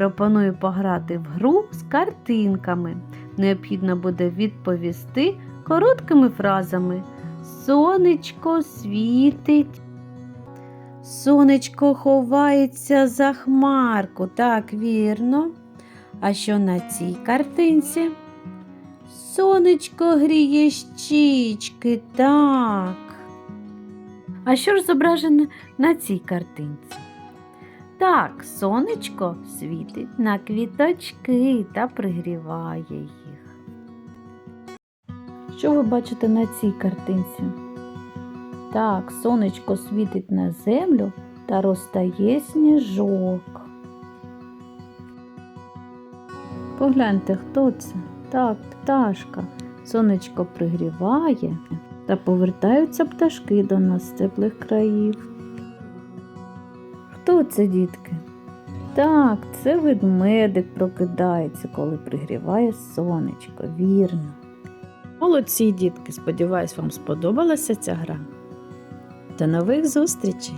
Пропоную пограти в гру з картинками. Необхідно буде відповісти короткими фразами. Сонечко світить. Сонечко ховається за хмарку. Так, вірно. А що на цій картинці? Сонечко гріє щічки, так. А що ж зображено на цій картинці? Так, сонечко світить на квіточки та пригріває їх. Що ви бачите на цій картинці? Так, сонечко світить на землю та розтає сніжок. Погляньте, хто це? Так, пташка. Сонечко пригріває та повертаються пташки до нас з теплих країв. Хто це, дітки? Так, це ведмедик прокидається, коли пригріває сонечко, вірно. Молодці, дітки, сподіваюсь, вам сподобалася ця гра. До нових зустрічей!